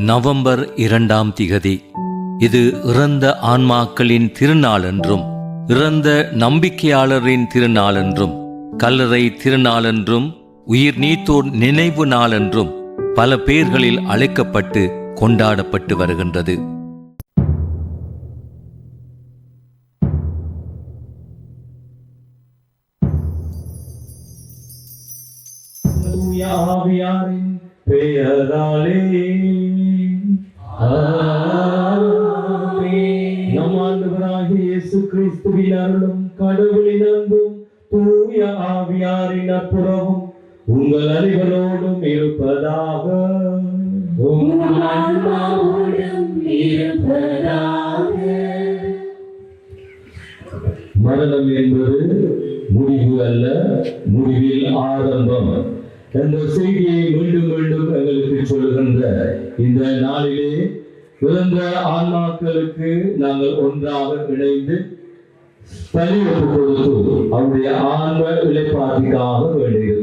November இரண்டாம் திகதி. இது இறந்த ஆன்மாக்களின் திருநாள் என்றும் இறந்த நம்பிக்கையாளரின் திருநாள் என்றும் கல்லறை திருநாள் என்றும் உயிர் நீத்தோர் நினைவு நாள் என்றும் பல பேர்களில் அழைக்கப்பட்டு கொண்டாடப்பட்டு வருகின்றது. பெயராலே கிறிஸ்துவின் அருளும் கடவுளின் அன்பும் தூய ஆவியாரின் அற்புறமும் உங்கள் அனைவரோடும் இருப்பதாக. மரணம் என்பது முடிவு அல்ல முடிவில் ஆரம்பம். என்ற செய்தியை மீண்டும் மீண்டும் எங்களுக்கு சொல்லுகின்ற இந்த நாளிலே பிறந்த ஆன்மாக்களுக்கு நாங்கள் ஒன்றாக இணைந்து பலியிட்டு கொடுத்து அவருடைய ஆன்ம இழைப்பாட்டிற்காக வேண்டுகிறது.